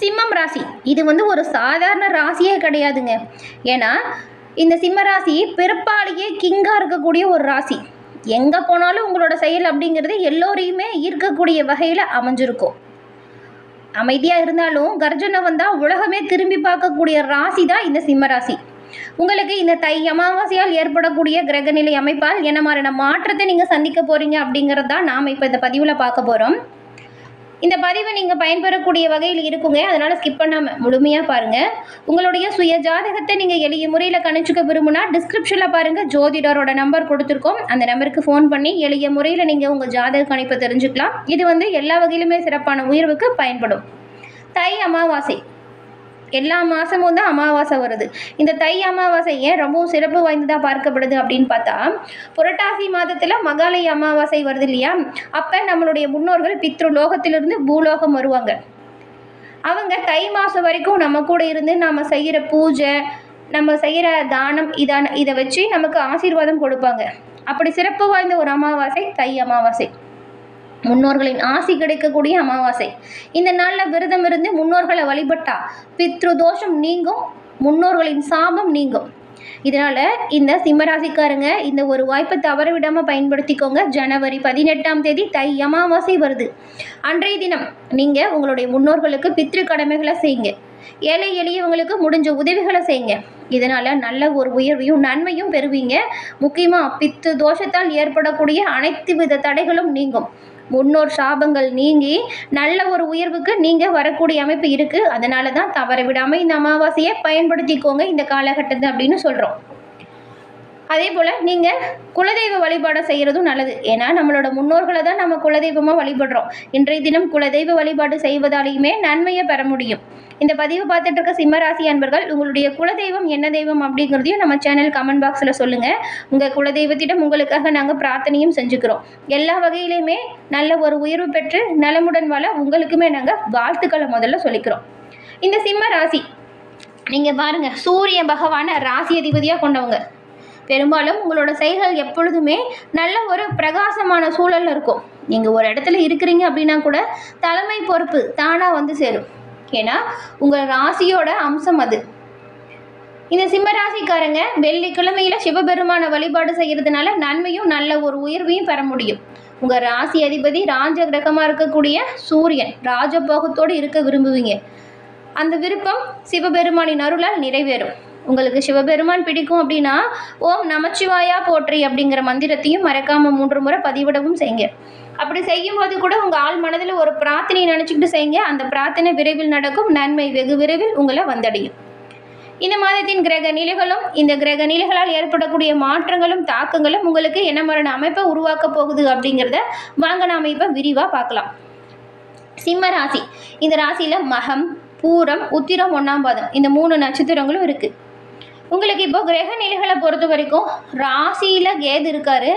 சிம்மம் ராசி. இது வந்து ஒரு சாதாரண ராசியே கிடையாதுங்க. ஏன்னா இந்த சிம்ம ராசி பிறப்பாலேயே கிங்காக இருக்கக்கூடிய ஒரு ராசி. எங்கே போனாலும் உங்களோட செயல் அப்படிங்கிறது எல்லோரையுமே ஈர்க்கக்கூடிய வகையில் அமைஞ்சிருக்கும். அமைதியாக இருந்தாலும் கர்ஜனை வந்தால் உலகமே திரும்பி பார்க்கக்கூடிய ராசி தான் இந்த சிம்ம ராசி. உங்களுக்கு இந்த தை அமாவாசையால் ஏற்படக்கூடிய கிரகநிலை அமைப்பால் என்ன மாதிரியான மாற்றத்தை நீங்கள் சந்திக்க போகிறீங்க அப்படிங்கிறது தான் நாம் இப்போ இந்த பதிவில் பார்க்க போகிறோம் இந்த பதிவை நீங்கள் பயன்பெறக்கூடிய வகையில் இருக்குங்க. அதனால் ஸ்கிப் பண்ணாமல் முழுமையாக பாருங்கள் உங்களுடைய சுய ஜாதகத்தை நீங்கள் எளிய முறையில் கணிச்சுக்க விரும்புனா டிஸ்கிரிப்ஷனில் பாருங்கள் ஜோதிடரோட நம்பர் கொடுத்துருக்கோம். அந்த நம்பருக்கு ஃபோன் பண்ணி எளிய முறையில் நீங்கள் உங்கள் ஜாதக கணிப்பை தெரிஞ்சுக்கலாம். இது வந்து எல்லா வகையிலுமே சிறப்பான உயர்வுக்கு பயன்படும். தை அமாவாசை. எல்லா மாதமும் தான் அமாவாசை வருது. இந்த தை அமாவாசை ஏன் ரொம்பவும் சிறப்பு வாய்ந்ததாக பார்க்கப்படுது அப்படின்னு பார்த்தா புரட்டாசி மாதத்தில் மகாலய அமாவாசை வருது இல்லையா? அப்போ நம்மளுடைய முன்னோர்கள் பித்ரு லோகத்திலிருந்து பூலோகம் வருவாங்க. அவங்க தை மாதம் வரைக்கும் நம்ம கூட இருந்து நம்ம செய்கிற பூஜை நம்ம செய்கிற தானம் இதான இதை வச்சு நமக்கு ஆசீர்வாதம் கொடுப்பாங்க. அப்படி சிறப்பு வாய்ந்த ஒரு அமாவாசை தை அமாவாசை. முன்னோர்களின் ஆசி கிடைக்கக்கூடிய அமாவாசை. இந்த நாளில் விரதம் இருந்து முன்னோர்களை வழிபட்டா பித்ரு தோஷம் நீங்கும் முன்னோர்களின் சாபம் நீங்கும். இதனால் இந்த சிம்மராசிக்காரங்க இந்த ஒரு வாய்ப்பை தவற விடாமல் பயன்படுத்திக்கோங்க. ஜனவரி பதினெட்டாம் தேதி தை அமாவாசை வருது. அன்றைய தினம் நீங்கள் உங்களுடைய முன்னோர்களுக்கு பித்ரு கடமைகளை செய்யுங்க. ஏழை எளியவங்களுக்கு முடிஞ்ச உதவிகளை செய்யுங்க. இதனால் நல்ல ஒரு உயர்வையும் நன்மையும் பெறுவீங்க. முக்கியமாக பித்து தோஷத்தால் ஏற்படக்கூடிய அனைத்து வித தடைகளும் நீங்கும். முன்னோர் சாபங்கள் நீங்கி நல்ல ஒரு உயர்வுக்கு நீங்கள் வரக்கூடிய அமைப்பு இருக்குது அதனால தான் தவற விடாமல் இந்த அமாவாசையை பயன்படுத்திக்கோங்க. இந்த காலகட்டத்தை அப்படின்னு சொல்கிறோம் அதே போல் நீங்கள் குலதெய்வ வழிபாடை செய்கிறதும் நல்லது. ஏன்னா நம்மளோட முன்னோர்களை தான் நம்ம குலதெய்வமாக வழிபடுறோம். இன்றைய தினம் குலதெய்வ வழிபாடு செய்வதாலேயுமே நன்மையை பெற முடியும். இந்த பதிவு பார்த்துட்டு இருக்க சிம்மராசி அன்பர்கள் உங்களுடைய குலதெய்வம் என்ன தெய்வம் அப்படிங்கிறதையும் நம்ம சேனல் கமெண்ட் பாக்ஸில் சொல்லுங்கள் உங்கள் குலதெய்வத்திடம் உங்களுக்காக நாங்கள் பிரார்த்தனையும் செஞ்சுக்கிறோம். எல்லா வகையிலையுமே நல்ல ஒரு உயர்வு பெற்று நலமுடன் வாழ உங்களுக்குமே நாங்கள் வாழ்த்துக்களை முதல்ல சொல்லிக்கிறோம். இந்த சிம்ம ராசி நீங்கள் பாருங்கள் சூரிய பகவானை ராசி அதிபதியாக கொண்டவங்க. பெரும்பாலும் உங்களோட செயல்கள் எப்பொழுதுமே நல்ல ஒரு பிரகாசமான சூழலில் இருக்கும். நீங்கள் ஒரு இடத்துல இருக்கிறீங்க அப்படின்னா கூட தலைமை பொறுப்பு தானாக வந்து சேரும். ஏன்னா உங்கள் ராசியோட அம்சம் அது. இந்த சிம்மராசிக்காரங்க வெள்ளிக்கிழமையில் சிவபெருமான வழிபாடு செய்கிறதுனால நன்மையும் நல்ல ஒரு உயர்வையும் பெற முடியும். உங்கள் ராசி அதிபதி ராஜ கிரகமாக இருக்கக்கூடிய சூரியன் ராஜபோகத்தோடு இருக்க விரும்புவீங்க. அந்த விருப்பம் சிவபெருமானின் அருளால் நிறைவேறும். உங்களுக்கு சிவபெருமான் பிடிக்கும் அப்படின்னா ஓம் நமச்சிவாயா போற்றி அப்படிங்கிற மந்திரத்தையும் மறக்காமல் மூன்று முறை பதிவிடவும் செய்யுங்க. அப்படி செய்யும்போது கூட உங்கள் ஆள் மனதில் ஒரு பிரார்த்தனையை நினச்சிக்கிட்டு செய்யுங்க. அந்த பிரார்த்தனை விரைவில் நடக்கும். நன்மை வெகு விரைவில் உங்களை வந்தடையும். இந்த மாதத்தின் கிரக நிலைகளும் இந்த கிரக நிலைகளால் ஏற்படக்கூடிய மாற்றங்களும் தாக்கங்களும் உங்களுக்கு என்ன மரண அமைப்பை உருவாக்க போகுது அப்படிங்கிறத வாங்க நாம் இப்போ விரிவாக பார்க்கலாம். சிம்ம ராசி. இந்த ராசியில் மகம் பூரம் உத்திரம் ஒன்றாம் பாதம். இந்த மூணு நட்சத்திரங்களும் இருக்குது உங்களுக்கு இப்போ கிரக நிலைகளை பொறுத்த வரைக்கும் ராசியில் கேது இருக்காரு.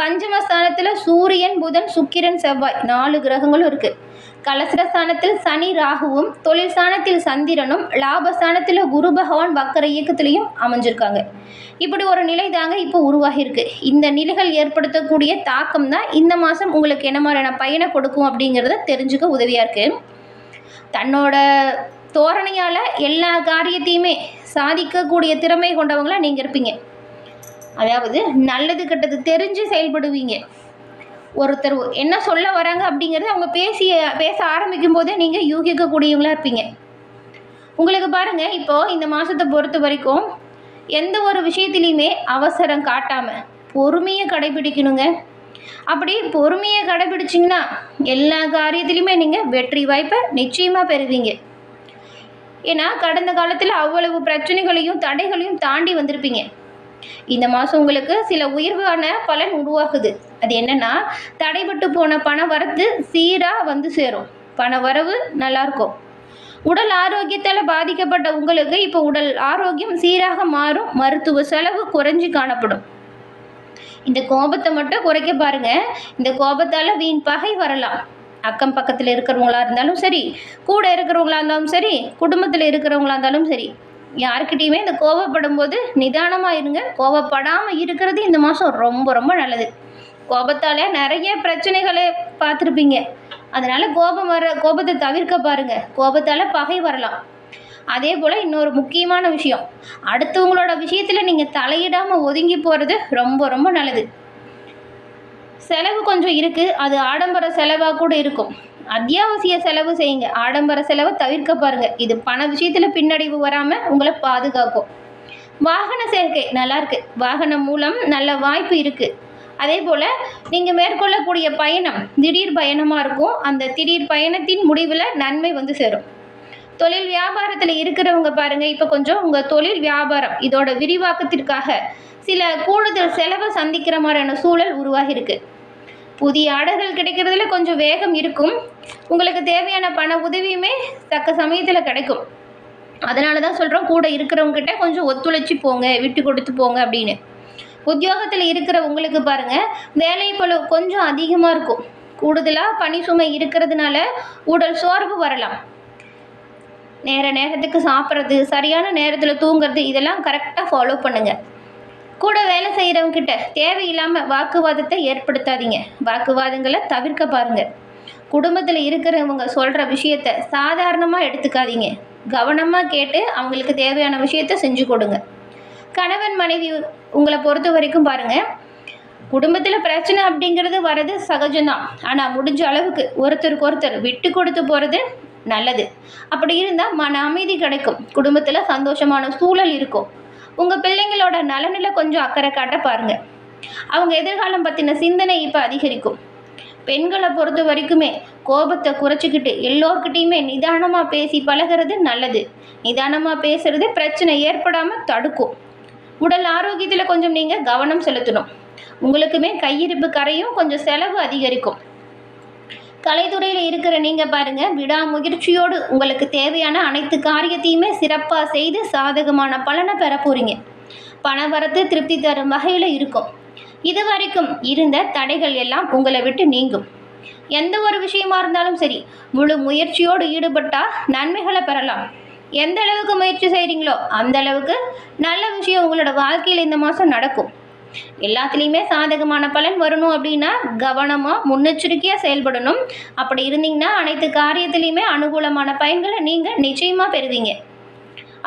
பஞ்சமஸ்தானத்தில் சூரியன் புதன் சுக்கிரன் செவ்வாய் நாலு கிரகங்களும் இருக்குது கலசரஸ்தானத்தில் சனி ராகுவும் தொழில் ஸ்தானத்தில் சந்திரனும் லாபஸ்தானத்தில் குரு பகவான் வக்கர இயக்கத்திலையும் அமைஞ்சிருக்காங்க. இப்படி ஒரு நிலை தாங்க இப்போ உருவாகியிருக்கு. இந்த நிலைகள் ஏற்படுத்தக்கூடிய தாக்கம் தான் இந்த மாதம் உங்களுக்கு என்ன மாதிரியான பயனை கொடுக்கும் அப்படிங்கிறத தெரிஞ்சுக்க உதவியாக இருக்குது தன்னோட தோரணையால் எல்லா காரியத்தையுமே சாதிக்கக்கூடிய திறமை கொண்டவங்களாக நீங்கள் இருப்பீங்க. அதாவது நல்லது கெட்டது தெரிஞ்சு செயல்படுவீங்க. ஒருத்தர் என்ன சொல்ல வராங்க அப்படிங்கிறத அவங்க பேசிய பேச ஆரம்பிக்கும் போதே நீங்கள் யூகிக்கக்கூடியவங்களாக இருப்பீங்க. உங்களுக்கு பாருங்கள் இப்போது இந்த மாதத்தை பொறுத்த வரைக்கும் எந்த ஒரு விஷயத்துலையுமே அவசரம் காட்டாமல் பொறுமையை கடைபிடிக்கணுங்க. அப்படி பொறுமையை கடைபிடிச்சிங்கன்னா எல்லா காரியத்திலையுமே நீங்கள் வெற்றி வாய்ப்பை நிச்சயமாக பெறுவீங்க. ஏன்னா கடந்த காலத்தில் அவ்வளவு பிரச்சனைகளையும் தடைகளையும் தாண்டி வந்திருப்பீங்க. இந்த மாதம் உங்களுக்கு சில உயர்வான பலன் உருவாகுது. அது என்னன்னா தடைபட்டு போன பண வரத்து சீராக வந்து சேரும். பண வரவு நல்லாயிருக்கும் உடல் ஆரோக்கியத்தால் பாதிக்கப்பட்ட உங்களுக்கு இப்போ உடல் ஆரோக்கியம் சீராக மாறும். மருத்துவ செலவு குறைஞ்சி காணப்படும். இந்த கோபத்தை மட்டும் குறைக்க பாருங்க. இந்த கோபத்தால் வீண் பகை வரலாம். அக்கம் பக்கத்தில் இருக்கிறவங்களா இருந்தாலும் சரி கூட இருக்கிறவங்களா இருந்தாலும் சரி குடும்பத்தில் இருக்கிறவங்களா இருந்தாலும் சரி யாருக்கிட்டேயுமே இந்த கோபப்படும் போது நிதானமாக இருங்க. கோபப்படாமல் இருக்கிறது இந்த மாதம் ரொம்ப ரொம்ப நல்லது. கோபத்தால் நிறைய பிரச்சனைகளை பார்த்துருப்பீங்க. அதனால் கோபம் வர கோபத்தை தவிர்க்க பாருங்கள் கோபத்தால் பகை வரலாம். அதே போல் இன்னொரு முக்கியமான விஷயம். அடுத்தவங்களோட விஷயத்தில் நீங்கள் தலையிடாமல் ஒதுங்கி போகிறது ரொம்ப ரொம்ப நல்லது. செலவு கொஞ்சம் இருக்குது அது ஆடம்பர செலவாக கூட இருக்கும். அத்தியாவசிய செலவு செய்யுங்க. ஆடம்பர செலவை தவிர்க்க பாருங்கள் இது பண விஷயத்தில் பின்னடைவு வராமல் உங்களை பாதுகாக்கும். வாகன சேர்க்கை நல்லாயிருக்கு வாகனம் மூலம் நல்ல வாய்ப்பு இருக்குது அதே போல் நீங்கள் மேற்கொள்ளக்கூடிய பயணம் திடீர் பயணமாக இருக்கும். அந்த திடீர் பயணத்தின் முடிவில் நன்மை வந்து சேரும். தொழில் வியாபாரத்தில் இருக்கிறவங்க பாருங்கள் இப்போ கொஞ்சம் உங்கள் தொழில் வியாபாரம் இதோட விரிவாக்கத்திற்காக சில கூடுதல் செலவை சந்திக்கிற மாதிரியான சூழல் உருவாகியிருக்கு. புதிய ஆர்டர்கள் கிடைக்கிறதுல கொஞ்சம் வேகம் இருக்கும். உங்களுக்கு தேவையான பண உதவியுமே தக்க சமயத்தில் கிடைக்கும். அதனால தான் சொல்கிறோம் கூட இருக்கிறவங்ககிட்ட கொஞ்சம் ஒத்துழைச்சி போங்க விட்டு கொடுத்து போங்க அப்படின்னு. உத்தியோகத்தில் இருக்கிற உங்களுக்கு பாருங்கள் வேலை பழு கொஞ்சம் அதிகமாக இருக்கும். கூடுதலாக பணி சுமை இருக்கிறதுனால உடல் சோர்வு வரலாம். நேர நேரத்துக்கு சாப்பிட்றது சரியான நேரத்தில் தூங்குறது இதெல்லாம் கரெக்டாக ஃபாலோ பண்ணுங்கள் கூட வேலை செய்கிறவங்க கிட்ட தேவையில்லாமல் வாக்குவாதத்தை ஏற்படுத்தாதீங்க. வாக்குவாதங்களை தவிர்க்க பாருங்கள் குடும்பத்தில் இருக்கிறவங்க சொல்கிற விஷயத்த சாதாரணமாக எடுத்துக்காதீங்க. கவனமாக கேட்டு அவங்களுக்கு தேவையான விஷயத்த செஞ்சு கொடுங்க. கணவன் மனைவி உங்களை பொறுத்த வரைக்கும் பாருங்கள் குடும்பத்தில் பிரச்சனை அப்படிங்கிறது வர்றது சகஜம்தான். ஆனால் முடிஞ்ச அளவுக்கு ஒருத்தருக்கு ஒருத்தர் விட்டு கொடுத்து போகிறது நல்லது. அப்படி இருந்தால் மன அமைதி கிடைக்கும். குடும்பத்தில் சந்தோஷமான சூழல் இருக்கும். உங்கள் பிள்ளைங்களோட நலனில் கொஞ்சம் அக்கறை காட்ட பாருங்கள் அவங்க எதிர்காலம் பற்றின சிந்தனை இப்போ அதிகரிக்கும். பெண்களை பொறுத்த வரைக்குமே கோபத்தை குறைச்சிக்கிட்டு எல்லோர்கிட்டையுமே நிதானமாக பேசி பழகிறது நல்லது. நிதானமாக பேசுறது பிரச்சனை ஏற்படாமல் தடுக்கும். உடல் ஆரோக்கியத்தில் கொஞ்சம் நீங்கள் கவனம் செலுத்தணும். உங்களுக்குமே கையிருப்பு கரையும் கொஞ்சம் செலவு அதிகரிக்கும். கலைத்துறையில் இருக்கிற நீங்கள் பாருங்கள் விடாமுயற்சியோடு உங்களுக்கு தேவையான அனைத்து காரியத்தையுமே சிறப்பாக செய்து சாதகமான பலனை பெற போகிறீங்க பணவரத்து திருப்தி தரும் வகையில் இருக்கும். இது வரைக்கும் இருந்த தடைகள் எல்லாம் உங்களை விட்டு நீங்கும். எந்த ஒரு விஷயமா இருந்தாலும் சரி முழு முயற்சியோடு ஈடுபட்டால் நன்மைகளை பெறலாம். எந்த அளவுக்கு முயற்சி செய்கிறீங்களோ அந்த அளவுக்கு நல்ல விஷயம் உங்களோட வாழ்க்கையில் இந்த மாதம் நடக்கும். எல்லாத்துலேயுமே சாதகமான பலன் வரணும் அப்படின்னா கவனமாக முன்னெச்சரிக்கையாக செயல்படணும். அப்படி இருந்தீங்கன்னா அனைத்து காரியத்திலையுமே அனுகூலமான பயன்களை நீங்கள் நிச்சயமாக பெறுவீங்க.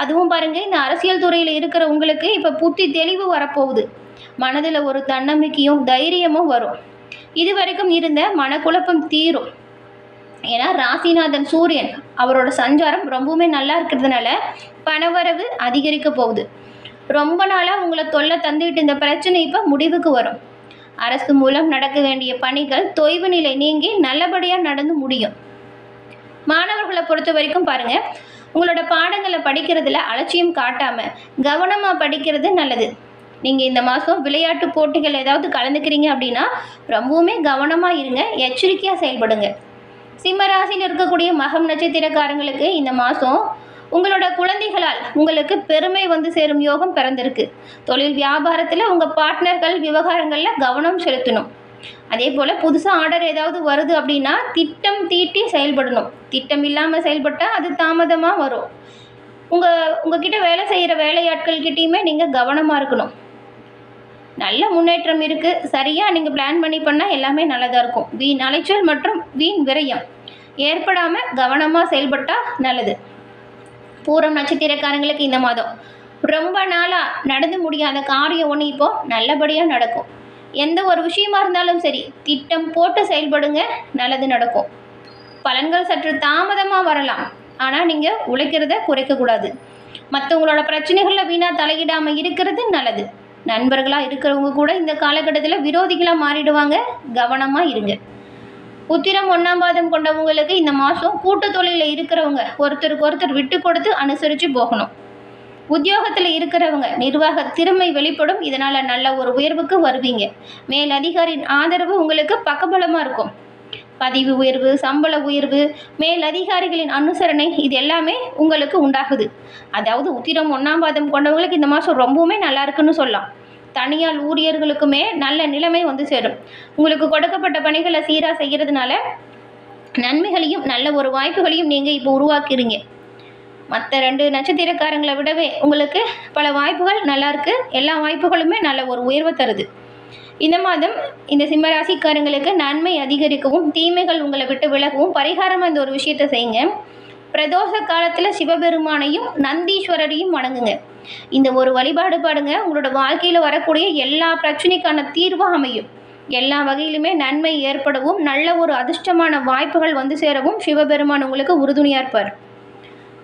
அதுவும் பாருங்கள் இந்த அரசியல் துறையில் இருக்கிற உங்களுக்கு இப்போ புத்தி தெளிவு வரப்போகுது. மனதில் ஒரு தன்னம்பிக்கையும் தைரியமும் வரும். இது வரைக்கும் இருந்த மனக்குழப்பம் தீரும். ஏன்னா ராசிநாதன் சூரியன் அவரோட சஞ்சாரம் ரொம்பவுமே நல்லா இருக்கிறதுனால பணவரவு அதிகரிக்க போகுது. ரொம்ப நாளாக உங்களை தொல்லை தந்துக்கிட்டு இந்த பிரச்சனை இப்போ முடிவுக்கு வரும். அரசு மூலம் நடக்க வேண்டிய பணிகள் தொய்வு நிலை நீங்கி நல்லபடியாக நடந்து முடியும். மாணவர்களை பொறுத்த வரைக்கும் பாருங்கள் உங்களோட பாடங்களை படிக்கிறதுல அலட்சியம் காட்டாமல் கவனமாக படிக்கிறது நல்லது. நீங்கள் இந்த மாதம் விளையாட்டு போட்டிகள் ஏதாவது கலந்துக்கிறீங்க அப்படின்னா ரொம்பவுமே கவனமாக இருங்க எச்சரிக்கையாக செயல்படுங்க. சிம்ம ராசியில் இருக்கக்கூடிய மகம் நட்சத்திரக்காரங்களுக்கு இந்த மாதம் உங்களோட குழந்தைகளால் உங்களுக்கு பெருமை வந்து சேரும் யோகம் பிறந்திருக்கு. தொழில் வியாபாரத்தில் உங்கள் பார்ட்னர்கள் விவகாரங்களில் கவனம் செலுத்தணும். அதே போல் புதுசாக ஆர்டர் ஏதாவது வருது அப்படின்னா திட்டம் தீட்டி செயல்படணும். திட்டம் இல்லாமல் செயல்பட்டால் அது தாமதமாக வரும். உங்கள் உங்ககிட்ட வேலை செய்கிற வேலையாட்கள்கிட்டையுமே நீங்கள் கவனமாக இருக்கணும். நல்ல முன்னேற்றம் இருக்குது சரியாக நீங்கள் பிளான் பண்ணி பண்ணால் எல்லாமே நல்லதாக இருக்கும். வீண் அலைச்சல் மற்றும் வீண் விரயம். ஏற்படாமல் கவனமாக செயல்பட்டால் நல்லது. பூரம் நட்சத்திரக்காரங்களுக்கு இந்த மாதம். ரொம்ப நாளாக நடந்து முடியாத காரியம் ஒன்று இப்போது நல்லபடியாக நடக்கும். எந்த ஒரு விஷயமா இருந்தாலும் சரி திட்டம் போட்டு செயல்படுங்க நல்லது நடக்கும். பலன்கள் சற்று தாமதமாக வரலாம். ஆனால் நீங்கள் உழைக்கிறத குறைக்கக்கூடாது மற்றவங்களோட பிரச்சனைகளில் வீணாக தலையிடாமல் இருக்கிறது நல்லது. நண்பர்களாக இருக்கிறவங்க கூட இந்த காலகட்டத்தில் விரோதிகளாக மாறிடுவாங்க. கவனமாக இருங்க. உத்திரம் ஒன்றாம் பாதம் கொண்டவங்களுக்கு இந்த மாதம் கூட்டு தொழிலில் இருக்கிறவங்க ஒருத்தருக்கு ஒருத்தர் விட்டு கொடுத்து அனுசரித்து போகணும். உத்தியோகத்தில் இருக்கிறவங்க நிர்வாக திறமை வெளிப்படும். இதனால் நல்ல ஒரு உயர்வுக்கு வருவீங்க. மேல் அதிகாரியின் ஆதரவு உங்களுக்கு பக்கபலமாக இருக்கும். பதவி உயர்வு சம்பள உயர்வு மேல் அதிகாரிகளின் அனுசரணை இது எல்லாமே உங்களுக்கு உண்டாகுது. அதாவது உத்திரம் ஒன்றாம் பாதம் கொண்டவங்களுக்கு இந்த மாதம் ரொம்பவுமே நல்லா இருக்குன்னு சொல்லலாம். தனியார் ஊழியர்களுக்குமே நல்ல நிலைமை வந்து சேரும். உங்களுக்கு கொடுக்கப்பட்ட பணிகளை சீராக செய்கிறதுனால நன்மைகளையும் நல்ல ஒரு வாய்ப்புகளையும் நீங்கள் இப்போ உருவாக்குறீங்க. மற்ற ரெண்டு நட்சத்திரக்காரங்களை விடவே உங்களுக்கு பல வாய்ப்புகள் நல்லா இருக்கு. எல்லா வாய்ப்புகளுமே நல்ல ஒரு உயர்வை தருது. இந்த மாதம் இந்த சிம்மராசிக்காரங்களுக்கு நன்மை அதிகரிக்கவும் தீமைகள் உங்களை விட்டு விலகவும் பரிகாரமாக இந்த ஒரு விஷயத்தை செய்யுங்க. பிரதோஷ காலத்தில் சிவபெருமானையும் நந்தீஸ்வரரையும் வணங்குங்க. இந்த ஒரு வழிபாடு பாடுங்க உங்களோட வாழ்க்கையில் வரக்கூடிய எல்லா பிரச்சனைக்கான தீர்வாக அமையும். எல்லா வகையிலுமே நன்மை ஏற்படவும் நல்ல ஒரு அதிர்ஷ்டமான வாய்ப்புகள் வந்து சேரவும் சிவபெருமான் உங்களுக்கு உறுதுணையாக இருப்பார்.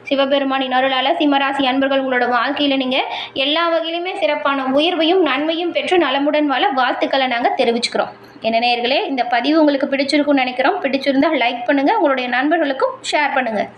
சிவபெருமானின் அருளால் சிம்மராசி அன்பர்கள் உங்களோட வாழ்க்கையில் நீங்கள் எல்லா வகையிலுமே சிறப்பான உயர்வையும் நன்மையும் பெற்று நலமுடன் வாழ வாழ்த்துக்களை நாங்கள் தெரிவிச்சுக்கிறோம். என்ன நேர்களே இந்த பதிவு உங்களுக்கு பிடிச்சிருக்கும்னு நினைக்கிறோம். பிடிச்சிருந்தால் லைக் பண்ணுங்கள் உங்களுடைய நண்பர்களுக்கும் ஷேர் பண்ணுங்கள்